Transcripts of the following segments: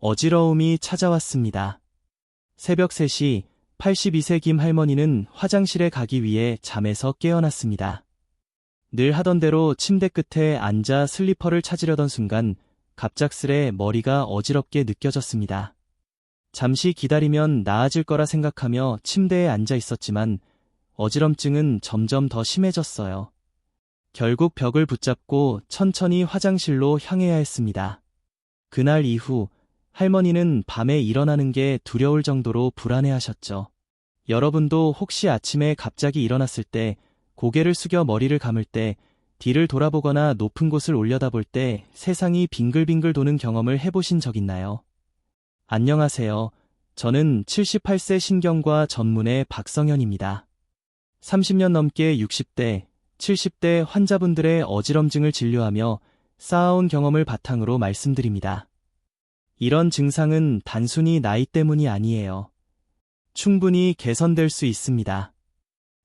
어지러움이 찾아왔습니다. 새벽 3시 82세 김 할머니는 화장실에 가기 위해 잠에서 깨어났습니다. 늘 하던 대로 침대 끝에 앉아 슬리퍼를 찾으려던 순간 갑작스레 머리가 어지럽게 느껴졌습니다. 잠시 기다리면 나아질 거라 생각하며 침대에 앉아 있었지만 어지럼증은 점점 더 심해졌어요. 결국 벽을 붙잡고 천천히 화장실로 향해야 했습니다. 그날 이후 할머니는 밤에 일어나는 게 두려울 정도로 불안해하셨죠. 여러분도 혹시 아침에 갑자기 일어났을 때 고개를 숙여 머리를 감을 때 뒤를 돌아보거나 높은 곳을 올려다볼 때 세상이 빙글빙글 도는 경험을 해보신 적 있나요? 안녕하세요. 저는 78세 신경과 전문의 박성현입니다. 30년 넘게 60대, 70대 환자분들의 어지럼증을 진료하며 쌓아온 경험을 바탕으로 말씀드립니다. 이런 증상은 단순히 나이 때문이 아니에요. 충분히 개선될 수 있습니다.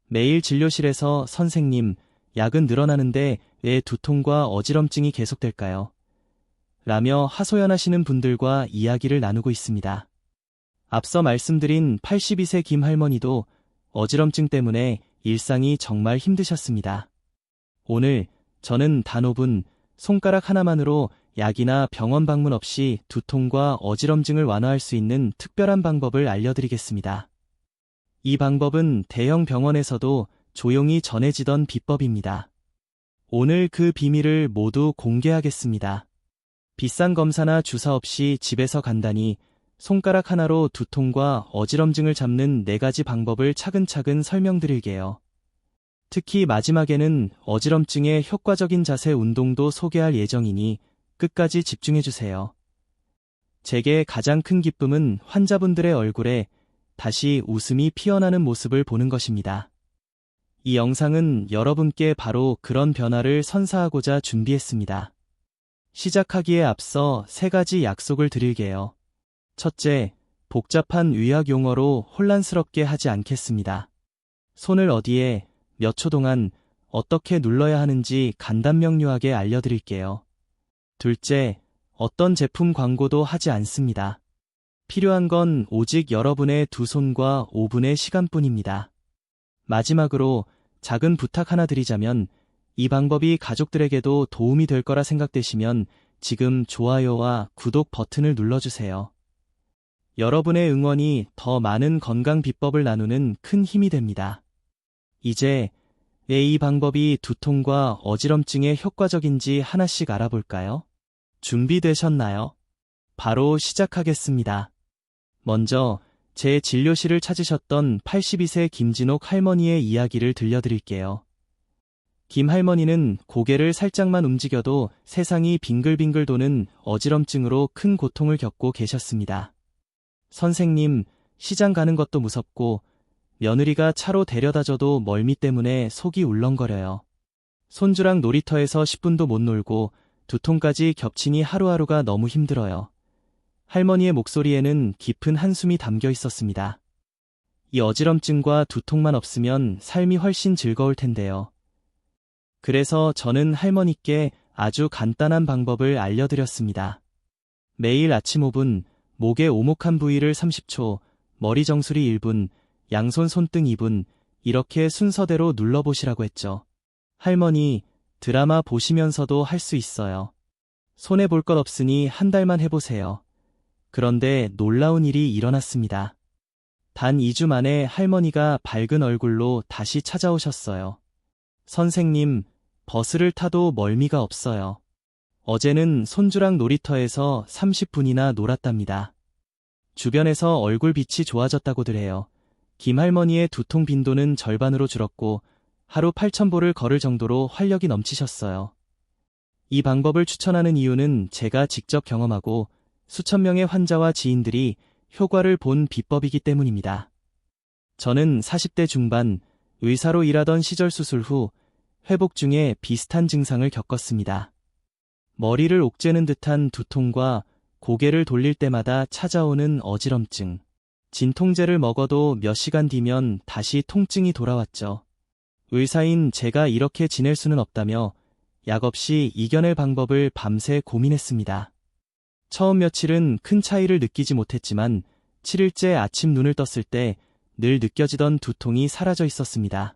매일 진료실에서 선생님, 약은 늘어나는데 왜 두통과 어지럼증이 계속될까요? 라며 하소연하시는 분들과 이야기를 나누고 있습니다. 앞서 말씀드린 82세 김 할머니도 어지럼증 때문에 일상이 정말 힘드셨습니다. 오늘 저는 단 5분 손가락 하나만으로 약이나 병원 방문 없이 두통과 어지럼증을 완화할 수 있는 특별한 방법을 알려드리겠습니다. 이 방법은 대형 병원에서도 조용히 전해지던 비법입니다. 오늘 그 비밀을 모두 공개하겠습니다. 비싼 검사나 주사 없이 집에서 간단히 손가락 하나로 두통과 어지럼증을 잡는 네 가지 방법을 차근차근 설명드릴게요. 특히 마지막에는 어지럼증의 효과적인 자세 운동도 소개할 예정이니 끝까지 집중해주세요. 제게 가장 큰 기쁨은 환자분들의 얼굴에 다시 웃음이 피어나는 모습을 보는 것입니다. 이 영상은 여러분께 바로 그런 변화를 선사하고자 준비했습니다. 시작하기에 앞서 세 가지 약속을 드릴게요. 첫째, 복잡한 의학 용어로 혼란스럽게 하지 않겠습니다. 손을 어디에, 몇 초 동안 어떻게 눌러야 하는지 간단 명료하게 알려드릴게요. 둘째, 어떤 제품 광고도 하지 않습니다. 필요한 건 오직 여러분의 두 손과 5분의 시간뿐입니다. 마지막으로 작은 부탁 하나 드리자면 이 방법이 가족들에게도 도움이 될 거라 생각되시면 지금 좋아요와 구독 버튼을 눌러주세요. 여러분의 응원이 더 많은 건강 비법을 나누는 큰 힘이 됩니다. 이제 왜 이 방법이 두통과 어지럼증에 효과적인지 하나씩 알아볼까요? 준비되셨나요? 바로 시작하겠습니다. 먼저 제 진료실을 찾으셨던 82세 김진옥 할머니의 이야기를 들려드릴게요. 김 할머니는 고개를 살짝만 움직여도 세상이 빙글빙글 도는 어지럼증으로 큰 고통을 겪고 계셨습니다. 선생님, 시장 가는 것도 무섭고 며느리가 차로 데려다줘도 멀미 때문에 속이 울렁거려요. 손주랑 놀이터에서 10분도 못 놀고 두통까지 겹치니 하루하루가 너무 힘들어요. 할머니의 목소리에는 깊은 한숨이 담겨 있었습니다. 이 어지럼증과 두통만 없으면 삶이 훨씬 즐거울 텐데요. 그래서 저는 할머니께 아주 간단한 방법을 알려드렸습니다. 매일 아침 5분, 목의 오목한 부위를 30초, 머리 정수리 1분, 양손 손등 2분, 이렇게 순서대로 눌러보시라고 했죠. 할머니, 드라마 보시면서도 할 수 있어요. 손해볼 것 없으니 한 달만 해보세요. 그런데 놀라운 일이 일어났습니다. 단 2주 만에 할머니가 밝은 얼굴로 다시 찾아오셨어요. 선생님, 버스를 타도 멀미가 없어요. 어제는 손주랑 놀이터에서 30분이나 놀았답니다. 주변에서 얼굴 빛이 좋아졌다고들 해요. 김할머니의 두통 빈도는 절반으로 줄었고 하루 8,000보를 걸을 정도로 활력이 넘치셨어요. 이 방법을 추천하는 이유는 제가 직접 경험하고 수천 명의 환자와 지인들이 효과를 본 비법이기 때문입니다. 저는 40대 중반 의사로 일하던 시절 수술 후 회복 중에 비슷한 증상을 겪었습니다. 머리를 옥죄는 듯한 두통과 고개를 돌릴 때마다 찾아오는 어지럼증. 진통제를 먹어도 몇 시간 뒤면 다시 통증이 돌아왔죠. 의사인 제가 이렇게 지낼 수는 없다며 약 없이 이겨낼 방법을 밤새 고민했습니다. 처음 며칠은 큰 차이를 느끼지 못했지만 7일째 아침 눈을 떴을 때 늘 느껴지던 두통이 사라져 있었습니다.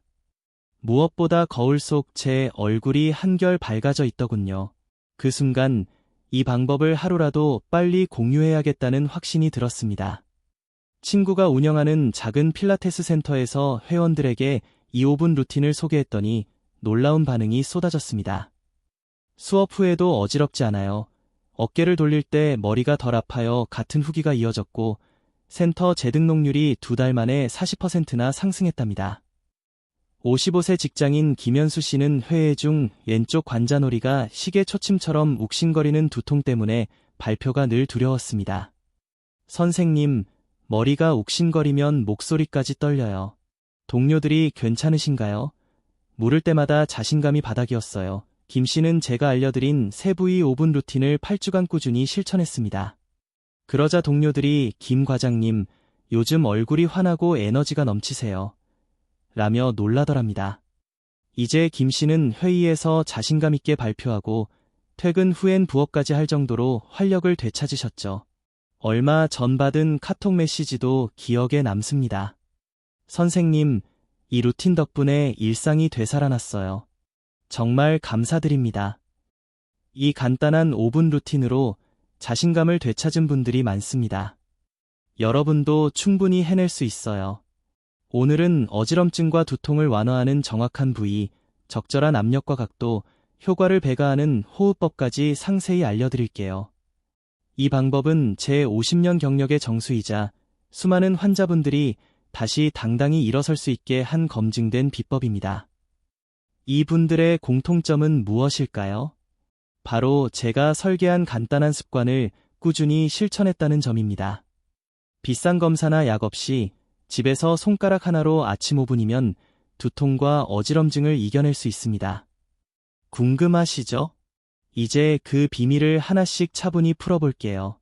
무엇보다 거울 속 제 얼굴이 한결 밝아져 있더군요. 그 순간 이 방법을 하루라도 빨리 공유해야겠다는 확신이 들었습니다. 친구가 운영하는 작은 필라테스 센터에서 회원들에게 이 5분 루틴을 소개했더니 놀라운 반응이 쏟아졌습니다. 수업 후에도 어지럽지 않아요. 어깨를 돌릴 때 머리가 덜 아파요 같은 후기가 이어졌고 센터 재등록률이 두 달 만에 40%나 상승했답니다. 55세 직장인 김현수 씨는 회의 중 왼쪽 관자놀이가 시계 초침처럼 욱신거리는 두통 때문에 발표가 늘 두려웠습니다. 선생님, 머리가 욱신거리면 목소리까지 떨려요. 동료들이 괜찮으신가요? 물을 때마다 자신감이 바닥이었어요. 김 씨는 제가 알려드린 세부위 5분 루틴을 8주간 꾸준히 실천했습니다. 그러자 동료들이 김 과장님, 요즘 얼굴이 환하고 에너지가 넘치세요. 라며 놀라더랍니다. 이제 김 씨는 회의에서 자신감 있게 발표하고 퇴근 후엔 부업까지 할 정도로 활력을 되찾으셨죠. 얼마 전 받은 카톡 메시지도 기억에 남습니다. 선생님, 이 루틴 덕분에 일상이 되살아났어요. 정말 감사드립니다. 이 간단한 5분 루틴으로 자신감을 되찾은 분들이 많습니다. 여러분도 충분히 해낼 수 있어요. 오늘은 어지럼증과 두통을 완화하는 정확한 부위, 적절한 압력과 각도, 효과를 배가하는 호흡법까지 상세히 알려드릴게요. 이 방법은 제 50년 경력의 정수이자 수많은 환자분들이 다시 당당히 일어설 수 있게 한 검증된 비법입니다. 이분들의 공통점은 무엇일까요? 바로 제가 설계한 간단한 습관을 꾸준히 실천했다는 점입니다. 비싼 검사나 약 없이 집에서 손가락 하나로 아침 5분이면 두통과 어지럼증을 이겨낼 수 있습니다. 궁금하시죠? 이제 그 비밀을 하나씩 차분히 풀어볼게요.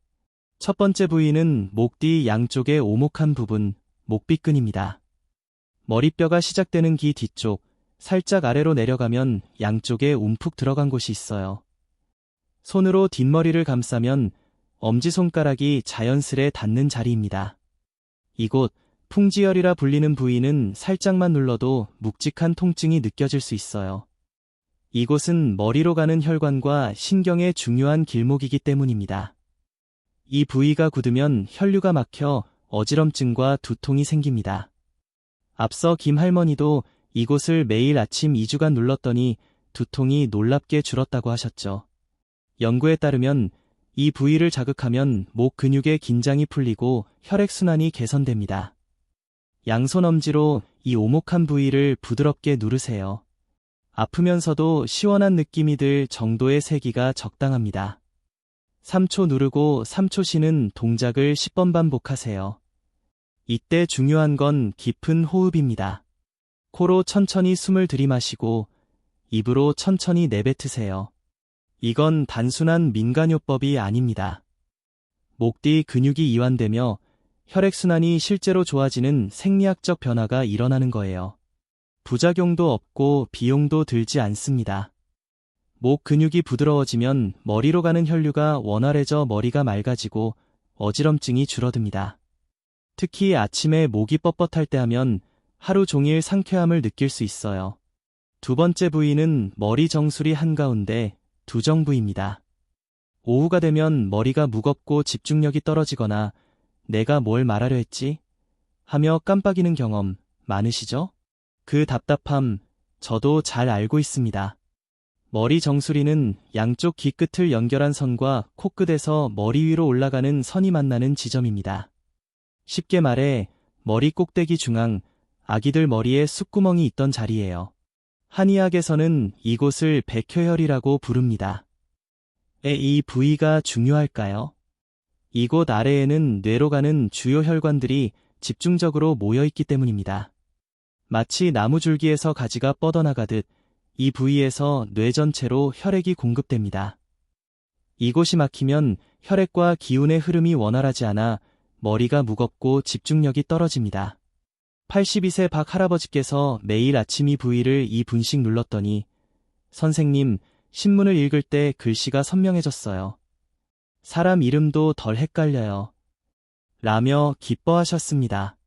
첫 번째 부위는 목 뒤 양쪽의 오목한 부분, 목비근입니다. 머리뼈가 시작되는 귀 뒤쪽, 살짝 아래로 내려가면 양쪽에 움푹 들어간 곳이 있어요. 손으로 뒷머리를 감싸면 엄지손가락이 자연스레 닿는 자리입니다. 이곳, 풍지열이라 불리는 부위는 살짝만 눌러도 묵직한 통증이 느껴질 수 있어요. 이곳은 머리로 가는 혈관과 신경의 중요한 길목이기 때문입니다. 이 부위가 굳으면 혈류가 막혀 어지럼증과 두통이 생깁니다. 앞서 김 할머니도 이곳을 매일 아침 2주간 눌렀더니 두통이 놀랍게 줄었다고 하셨죠. 연구에 따르면 이 부위를 자극하면 목 근육의 긴장이 풀리고 혈액순환이 개선됩니다. 양손 엄지로 이 오목한 부위를 부드럽게 누르세요. 아프면서도 시원한 느낌이 들 정도의 세기가 적당합니다. 3초 누르고 3초 쉬는 동작을 10번 반복하세요. 이때 중요한 건 깊은 호흡입니다. 코로 천천히 숨을 들이마시고 입으로 천천히 내뱉으세요. 이건 단순한 민간요법이 아닙니다. 목 뒤 근육이 이완되며 혈액순환이 실제로 좋아지는 생리학적 변화가 일어나는 거예요. 부작용도 없고 비용도 들지 않습니다. 목 근육이 부드러워지면 머리로 가는 혈류가 원활해져 머리가 맑아지고 어지럼증이 줄어듭니다. 특히 아침에 목이 뻣뻣할 때 하면 하루 종일 상쾌함을 느낄 수 있어요. 두 번째 부위는 머리 정수리 한가운데 두정 부위입니다. 오후가 되면 머리가 무겁고 집중력이 떨어지거나 내가 뭘 말하려 했지? 하며 깜빡이는 경험 많으시죠? 그 답답함 저도 잘 알고 있습니다. 머리 정수리는 양쪽 귀 끝을 연결한 선과 코끝에서 머리 위로 올라가는 선이 만나는 지점입니다. 쉽게 말해 머리 꼭대기 중앙, 아기들 머리에 쑥구멍이 있던 자리예요. 한의학에서는 이곳을 백효혈이라고 부릅니다. 에이 부위가 중요할까요? 이곳 아래에는 뇌로 가는 주요 혈관들이 집중적으로 모여 있기 때문입니다. 마치 나무줄기에서 가지가 뻗어나가듯 이 부위에서 뇌 전체로 혈액이 공급됩니다. 이곳이 막히면 혈액과 기운의 흐름이 원활하지 않아 머리가 무겁고 집중력이 떨어집니다. 82세 박 할아버지께서 매일 아침 이 부위를 이 분씩 눌렀더니 선생님, 신문을 읽을 때 글씨가 선명해졌어요. 사람 이름도 덜 헷갈려요. 라며 기뻐하셨습니다.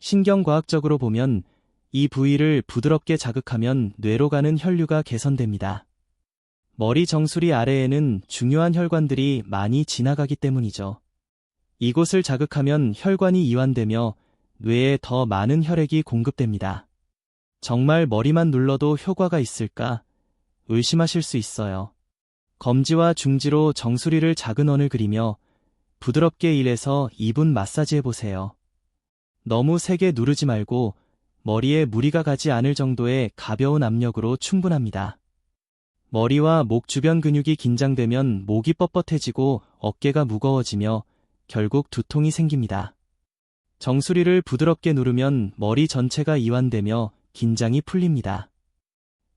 신경과학적으로 보면 이 부위를 부드럽게 자극하면 뇌로 가는 혈류가 개선됩니다. 머리 정수리 아래에는 중요한 혈관들이 많이 지나가기 때문이죠. 이곳을 자극하면 혈관이 이완되며 뇌에 더 많은 혈액이 공급됩니다. 정말 머리만 눌러도 효과가 있을까 의심하실 수 있어요. 검지와 중지로 정수리를 작은 원을 그리며 부드럽게 1에서 2분 마사지 해보세요. 너무 세게 누르지 말고 머리에 무리가 가지 않을 정도의 가벼운 압력으로 충분합니다. 머리와 목 주변 근육이 긴장되면 목이 뻣뻣해지고 어깨가 무거워지며 결국 두통이 생깁니다. 정수리를 부드럽게 누르면 머리 전체가 이완되며 긴장이 풀립니다.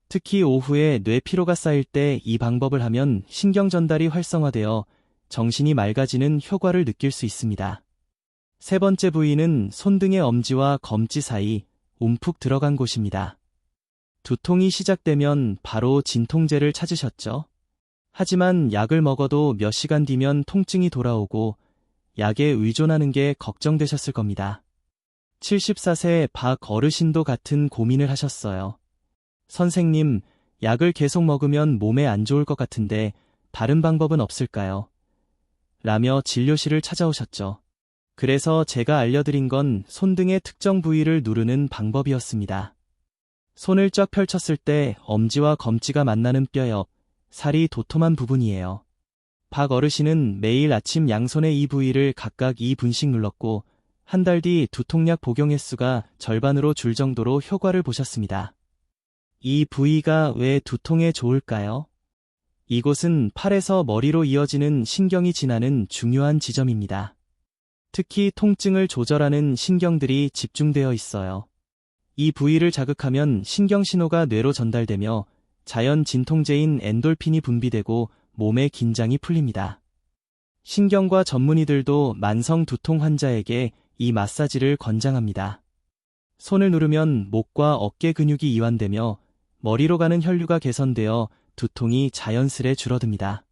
특히 오후에 뇌 피로가 쌓일 때 이 방법을 하면 신경 전달이 활성화되어 정신이 맑아지는 효과를 느낄 수 있습니다. 세 번째 부위는 손등의 엄지와 검지 사이 움푹 들어간 곳입니다. 두통이 시작되면 바로 진통제를 찾으셨죠? 하지만 약을 먹어도 몇 시간 뒤면 통증이 돌아오고 약에 의존하는 게 걱정되셨을 겁니다. 74세 박 어르신도 같은 고민을 하셨어요. 선생님, 약을 계속 먹으면 몸에 안 좋을 것 같은데 다른 방법은 없을까요? 라며 진료실을 찾아오셨죠. 그래서 제가 알려드린 건 손등의 특정 부위를 누르는 방법이었습니다. 손을 쫙 펼쳤을 때 엄지와 검지가 만나는 뼈 옆, 살이 도톰한 부분이에요. 박 어르신은 매일 아침 양손의 이 부위를 각각 2분씩 눌렀고 한 달 뒤 두통약 복용 횟수가 절반으로 줄 정도로 효과를 보셨습니다. 이 부위가 왜 두통에 좋을까요? 이곳은 팔에서 머리로 이어지는 신경이 지나는 중요한 지점입니다. 특히 통증을 조절하는 신경들이 집중되어 있어요. 이 부위를 자극하면 신경 신호가 뇌로 전달되며 자연 진통제인 엔돌핀이 분비되고 몸의 긴장이 풀립니다. 신경과 전문의들도 만성 두통 환자에게 이 마사지를 권장합니다. 손을 누르면 목과 어깨 근육이 이완되며 머리로 가는 혈류가 개선되어 두통이 자연스레 줄어듭니다.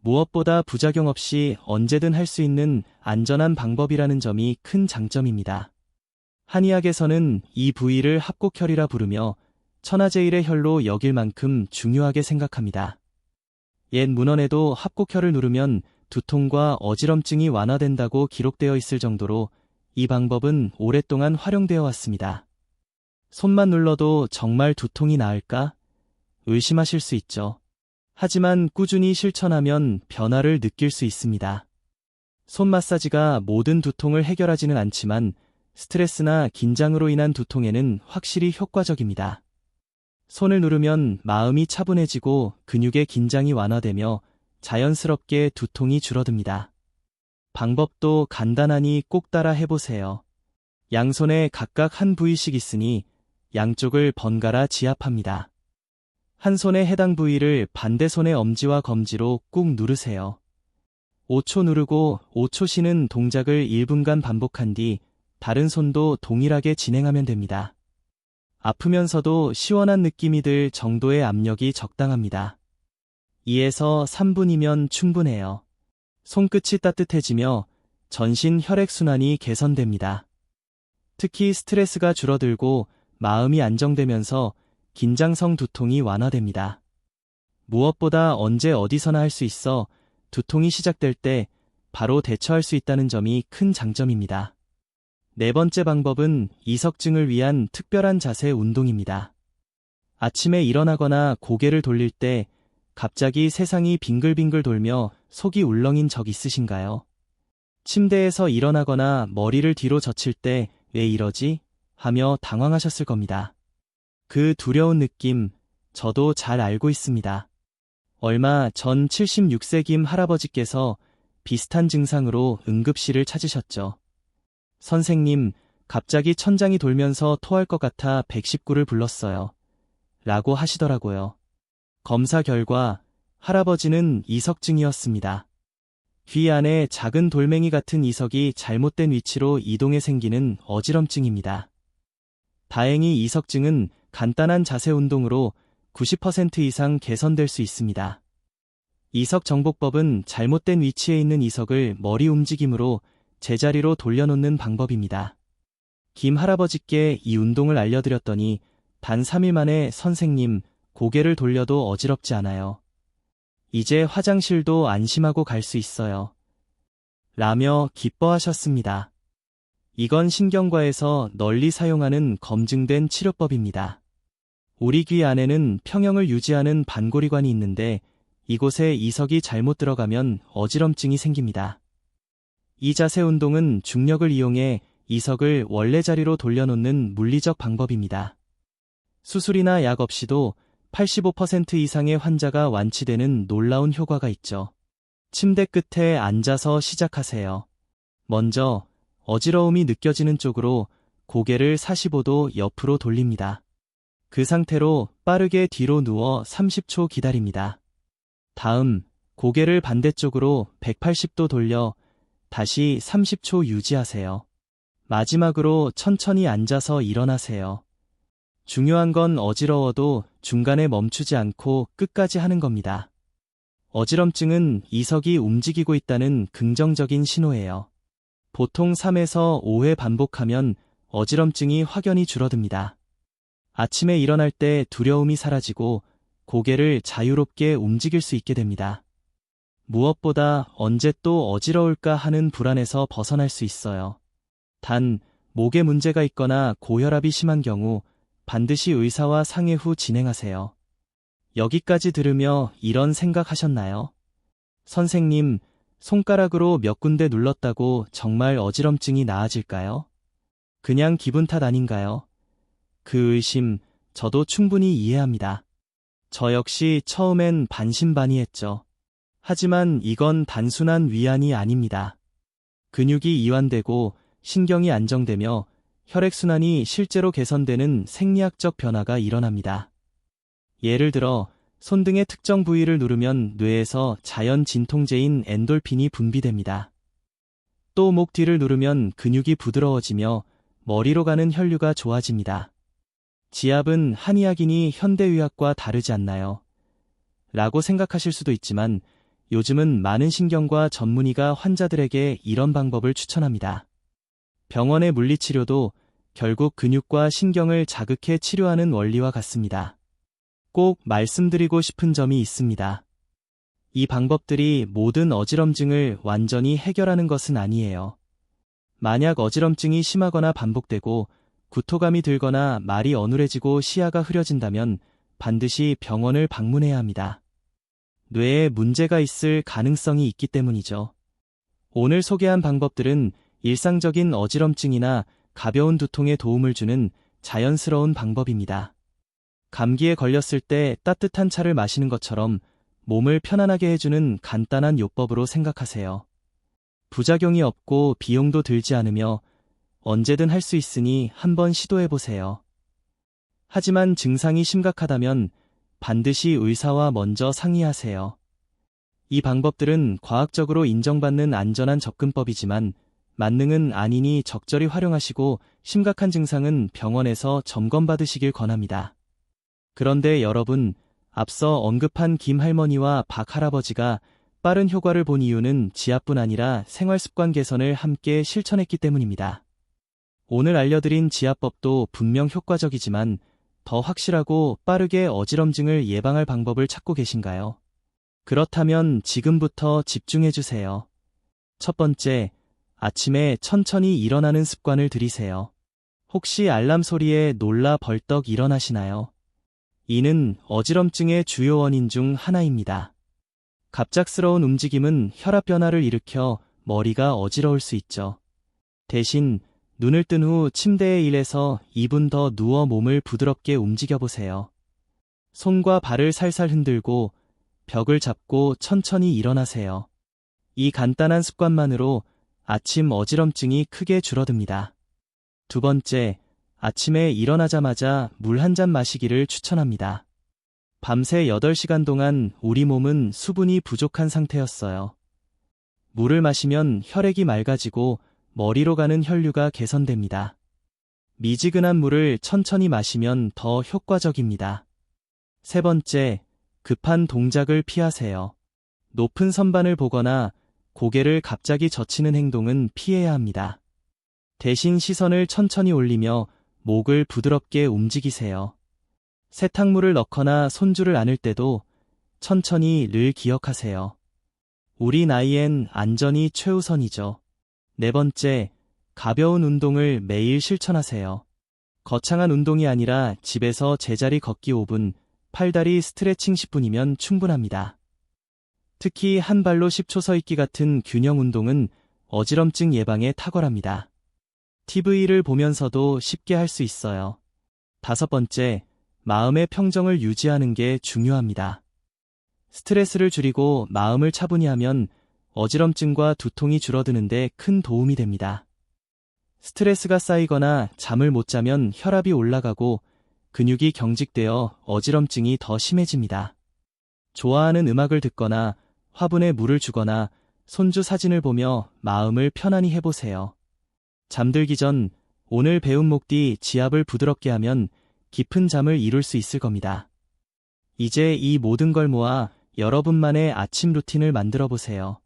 무엇보다 부작용 없이 언제든 할 수 있는 안전한 방법이라는 점이 큰 장점입니다. 한의학에서는 이 부위를 합곡혈이라 부르며 천하제일의 혈로 여길 만큼 중요하게 생각합니다. 옛 문헌에도 합곡혈을 누르면 두통과 어지럼증이 완화된다고 기록되어 있을 정도로 이 방법은 오랫동안 활용되어 왔습니다. 손만 눌러도 정말 두통이 나을까? 의심하실 수 있죠. 하지만 꾸준히 실천하면 변화를 느낄 수 있습니다. 손 마사지가 모든 두통을 해결하지는 않지만 스트레스나 긴장으로 인한 두통에는 확실히 효과적입니다. 손을 누르면 마음이 차분해지고 근육의 긴장이 완화되며 자연스럽게 두통이 줄어듭니다. 방법도 간단하니 꼭 따라 해보세요. 양손에 각각 한 부위씩 있으니 양쪽을 번갈아 지압합니다. 한 손의 해당 부위를 반대 손의 엄지와 검지로 꾹 누르세요. 5초 누르고 5초 쉬는 동작을 1분간 반복한 뒤 다른 손도 동일하게 진행하면 됩니다. 아프면서도 시원한 느낌이 들 정도의 압력이 적당합니다. 2에서 3분이면 충분해요. 손끝이 따뜻해지며 전신 혈액순환이 개선됩니다. 특히 스트레스가 줄어들고 마음이 안정되면서 긴장성 두통이 완화됩니다. 무엇보다 언제 어디서나 할 수 있어 두통이 시작될 때 바로 대처할 수 있다는 점이 큰 장점입니다. 네 번째 방법은 이석증을 위한 특별한 자세 운동입니다. 아침에 일어나거나 고개를 돌릴 때 갑자기 세상이 빙글빙글 돌며 속이 울렁인 적 있으신가요? 침대에서 일어나거나 머리를 뒤로 젖힐 때 왜 이러지? 하며 당황하셨을 겁니다. 그 두려운 느낌 저도 잘 알고 있습니다. 얼마 전 76세 김 할아버지께서 비슷한 증상으로 응급실을 찾으셨죠. 선생님, 갑자기 천장이 돌면서 토할 것 같아 119를 불렀어요. 라고 하시더라고요. 검사 결과 할아버지는 이석증이었습니다. 귀 안에 작은 돌멩이 같은 이석이 잘못된 위치로 이동해 생기는 어지럼증입니다. 다행히 이석증은 간단한 자세 운동으로 90% 이상 개선될 수 있습니다. 이석 정복법은 잘못된 위치에 있는 이석을 머리 움직임으로 제자리로 돌려놓는 방법입니다. 김 할아버지께 이 운동을 알려드렸더니 단 3일 만에 선생님 고개를 돌려도 어지럽지 않아요. 이제 화장실도 안심하고 갈 수 있어요. 라며 기뻐하셨습니다. 이건 신경과에서 널리 사용하는 검증된 치료법입니다. 우리 귀 안에는 평형을 유지하는 반고리관이 있는데 이곳에 이석이 잘못 들어가면 어지럼증이 생깁니다. 이 자세 운동은 중력을 이용해 이석을 원래 자리로 돌려놓는 물리적 방법입니다. 수술이나 약 없이도 85% 이상의 환자가 완치되는 놀라운 효과가 있죠. 침대 끝에 앉아서 시작하세요. 먼저 어지러움이 느껴지는 쪽으로 고개를 45도 옆으로 돌립니다. 그 상태로 빠르게 뒤로 누워 30초 기다립니다. 다음 고개를 반대쪽으로 180도 돌려 다시 30초 유지하세요. 마지막으로 천천히 앉아서 일어나세요. 중요한 건 어지러워도 중간에 멈추지 않고 끝까지 하는 겁니다. 어지럼증은 이석이 움직이고 있다는 긍정적인 신호예요. 보통 3에서 5회 반복하면 어지럼증이 확연히 줄어듭니다. 아침에 일어날 때 두려움이 사라지고 고개를 자유롭게 움직일 수 있게 됩니다. 무엇보다 언제 또 어지러울까 하는 불안에서 벗어날 수 있어요. 단, 목에 문제가 있거나 고혈압이 심한 경우 반드시 의사와 상의 후 진행하세요. 여기까지 들으며 이런 생각하셨나요? 선생님, 손가락으로 몇 군데 눌렀다고 정말 어지럼증이 나아질까요? 그냥 기분 탓 아닌가요? 그 의심, 저도 충분히 이해합니다. 저 역시 처음엔 반신반의했죠. 하지만 이건 단순한 위안이 아닙니다. 근육이 이완되고 신경이 안정되며 혈액순환이 실제로 개선되는 생리학적 변화가 일어납니다. 예를 들어 손등의 특정 부위를 누르면 뇌에서 자연 진통제인 엔돌핀이 분비됩니다. 또 목 뒤를 누르면 근육이 부드러워지며 머리로 가는 혈류가 좋아집니다. 지압은 한의학이니 현대의학과 다르지 않나요? 라고 생각하실 수도 있지만 요즘은 많은 신경과 전문의가 환자들에게 이런 방법을 추천합니다. 병원의 물리치료도 결국 근육과 신경을 자극해 치료하는 원리와 같습니다. 꼭 말씀드리고 싶은 점이 있습니다. 이 방법들이 모든 어지럼증을 완전히 해결하는 것은 아니에요. 만약 어지럼증이 심하거나 반복되고 구토감이 들거나 말이 어눌해지고 시야가 흐려진다면 반드시 병원을 방문해야 합니다. 뇌에 문제가 있을 가능성이 있기 때문이죠. 오늘 소개한 방법들은 일상적인 어지럼증이나 가벼운 두통에 도움을 주는 자연스러운 방법입니다. 감기에 걸렸을 때 따뜻한 차를 마시는 것처럼 몸을 편안하게 해주는 간단한 요법으로 생각하세요. 부작용이 없고 비용도 들지 않으며 언제든 할 수 있으니 한번 시도해 보세요. 하지만 증상이 심각하다면 반드시 의사와 먼저 상의하세요. 이 방법들은 과학적으로 인정받는 안전한 접근법이지만 만능은 아니니 적절히 활용하시고 심각한 증상은 병원에서 점검받으시길 권합니다. 그런데 여러분, 앞서 언급한 김 할머니와 박 할아버지가 빠른 효과를 본 이유는 지압뿐 아니라 생활 습관 개선을 함께 실천했기 때문입니다. 오늘 알려드린 지압법도 분명 효과적이지만 더 확실하고 빠르게 어지럼증을 예방할 방법을 찾고 계신가요? 그렇다면 지금부터 집중해주세요. 첫 번째, 아침에 천천히 일어나는 습관을 들이세요. 혹시 알람 소리에 놀라 벌떡 일어나시나요? 이는 어지럼증의 주요 원인 중 하나입니다. 갑작스러운 움직임은 혈압 변화를 일으켜 머리가 어지러울 수 있죠. 대신 눈을 뜬 후 침대에 일해서 2분 더 누워 몸을 부드럽게 움직여 보세요. 손과 발을 살살 흔들고 벽을 잡고 천천히 일어나세요. 이 간단한 습관만으로 아침 어지럼증이 크게 줄어듭니다. 두 번째, 아침에 일어나자마자 물 한 잔 마시기를 추천합니다. 밤새 8시간 동안 우리 몸은 수분이 부족한 상태였어요. 물을 마시면 혈액이 맑아지고 머리로 가는 혈류가 개선됩니다. 미지근한 물을 천천히 마시면 더 효과적입니다. 세 번째, 급한 동작을 피하세요. 높은 선반을 보거나 고개를 갑자기 젖히는 행동은 피해야 합니다. 대신 시선을 천천히 올리며 목을 부드럽게 움직이세요. 세탁물을 넣거나 손줄을 안을 때도 천천히 를 기억하세요. 우리 나이엔 안전이 최우선이죠. 네 번째, 가벼운 운동을 매일 실천하세요. 거창한 운동이 아니라 집에서 제자리 걷기 5분, 팔다리 스트레칭 10분이면 충분합니다. 특히 한 발로 10초 서 있기 같은 균형 운동은 어지럼증 예방에 탁월합니다. TV를 보면서도 쉽게 할 수 있어요. 다섯 번째, 마음의 평정을 유지하는 게 중요합니다. 스트레스를 줄이고 마음을 차분히 하면 어지럼증과 두통이 줄어드는데 큰 도움이 됩니다. 스트레스가 쌓이거나 잠을 못 자면 혈압이 올라가고 근육이 경직되어 어지럼증이 더 심해집니다. 좋아하는 음악을 듣거나 화분에 물을 주거나 손주 사진을 보며 마음을 편안히 해보세요. 잠들기 전 오늘 배운 목뒤 지압을 부드럽게 하면 깊은 잠을 이룰 수 있을 겁니다. 이제 이 모든 걸 모아 여러분만의 아침 루틴을 만들어 보세요.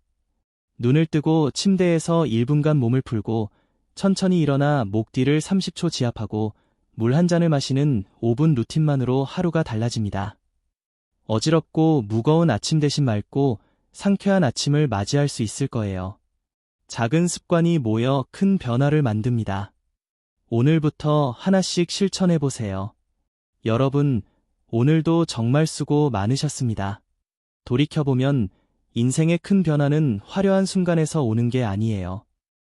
눈을 뜨고 침대에서 1분간 몸을 풀고 천천히 일어나 목 뒤를 30초 지압하고 물 한 잔을 마시는 5분 루틴만으로 하루가 달라집니다. 어지럽고 무거운 아침 대신 맑고 상쾌한 아침을 맞이할 수 있을 거예요. 작은 습관이 모여 큰 변화를 만듭니다. 오늘부터 하나씩 실천해 보세요. 여러분, 오늘도 정말 수고 많으셨습니다. 돌이켜보면 인생의 큰 변화는 화려한 순간에서 오는 게 아니에요.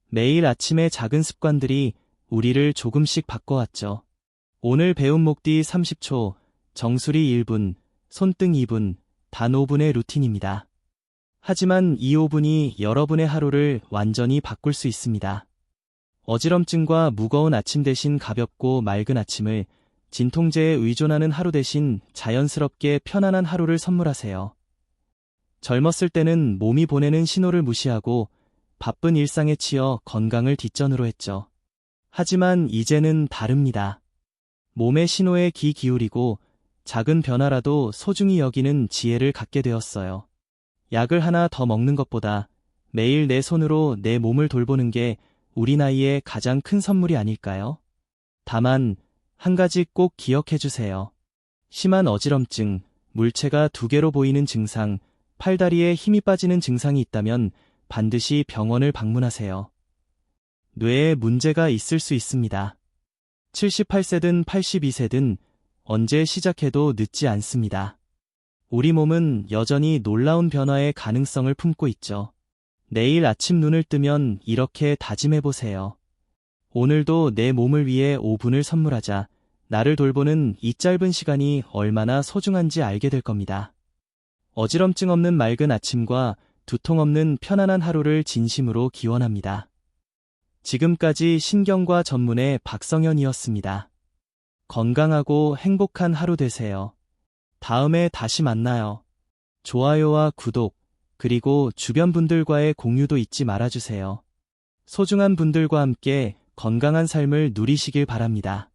매일 아침의 작은 습관들이 우리를 조금씩 바꿔왔죠. 오늘 배운 목뒤 30초, 정수리 1분, 손등 2분, 단 5분의 루틴입니다. 하지만 이 5분이 여러분의 하루를 완전히 바꿀 수 있습니다. 어지럼증과 무거운 아침 대신 가볍고 맑은 아침을 진통제에 의존하는 하루 대신 자연스럽게 편안한 하루를 선물하세요. 젊었을 때는 몸이 보내는 신호를 무시하고 바쁜 일상에 치여 건강을 뒷전으로 했죠. 하지만 이제는 다릅니다. 몸의 신호에 귀 기울이고 작은 변화라도 소중히 여기는 지혜를 갖게 되었어요. 약을 하나 더 먹는 것보다 매일 내 손으로 내 몸을 돌보는 게 우리 나이에 가장 큰 선물이 아닐까요? 다만, 한 가지 꼭 기억해 주세요. 심한 어지럼증, 물체가 두 개로 보이는 증상, 팔다리에 힘이 빠지는 증상이 있다면 반드시 병원을 방문하세요. 뇌에 문제가 있을 수 있습니다. 78세든 82세든 언제 시작해도 늦지 않습니다. 우리 몸은 여전히 놀라운 변화의 가능성을 품고 있죠. 내일 아침 눈을 뜨면 이렇게 다짐해 보세요. 오늘도 내 몸을 위해 5분을 선물하자. 나를 돌보는 이 짧은 시간이 얼마나 소중한지 알게 될 겁니다. 어지럼증 없는 맑은 아침과 두통 없는 편안한 하루를 진심으로 기원합니다. 지금까지 신경과 전문의 박성현이었습니다. 건강하고 행복한 하루 되세요. 다음에 다시 만나요. 좋아요와 구독, 그리고 주변 분들과의 공유도 잊지 말아주세요. 소중한 분들과 함께 건강한 삶을 누리시길 바랍니다.